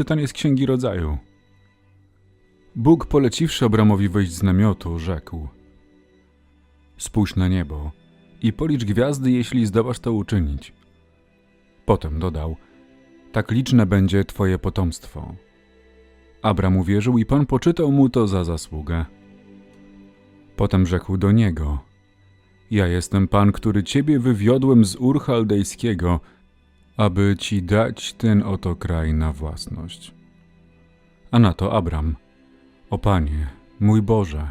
czytanie z Księgi Rodzaju. Bóg poleciwszy Abramowi wejść z namiotu, rzekł: Spójrz na niebo i policz gwiazdy, jeśli zdołasz to uczynić. Potem dodał: Tak liczne będzie Twoje potomstwo. Abram uwierzył i Pan poczytał mu to za zasługę. Potem rzekł do niego: Ja jestem Pan, który Ciebie wywiodłem z Ur Chaldejskiego, aby Ci dać ten oto kraj na własność. A na to Abram: O Panie, mój Boże,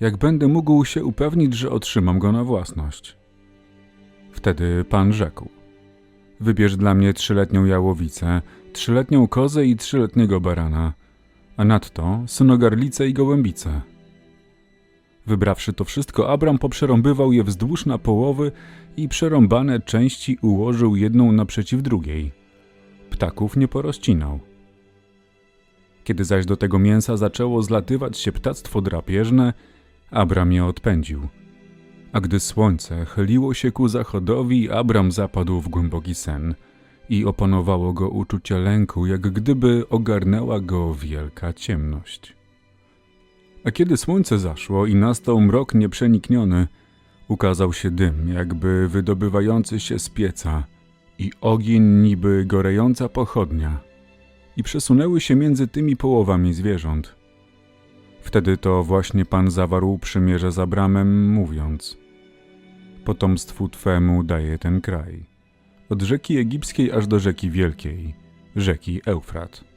jak będę mógł się upewnić, że otrzymam go na własność? Wtedy Pan rzekł: Wybierz dla mnie trzyletnią jałowicę, trzyletnią kozę i trzyletniego barana, a nadto synogarlicę i gołębicę. Wybrawszy to wszystko, Abram poprzerąbywał je wzdłuż na połowy i przerąbane części ułożył jedną naprzeciw drugiej. Ptaków nie porozcinał. Kiedy zaś do tego mięsa zaczęło zlatywać się ptactwo drapieżne, Abram je odpędził. A gdy słońce chyliło się ku zachodowi, Abram zapadł w głęboki sen i opanowało go uczucie lęku, jak gdyby ogarnęła go wielka ciemność. A kiedy słońce zaszło i nastał mrok nieprzenikniony, ukazał się dym, jakby wydobywający się z pieca i ogień niby gorejąca pochodnia i przesunęły się między tymi połowami zwierząt. Wtedy to właśnie Pan zawarł przymierze z Abramem, mówiąc: Potomstwu Twemu daję ten kraj, od rzeki egipskiej aż do rzeki wielkiej, rzeki Eufrat.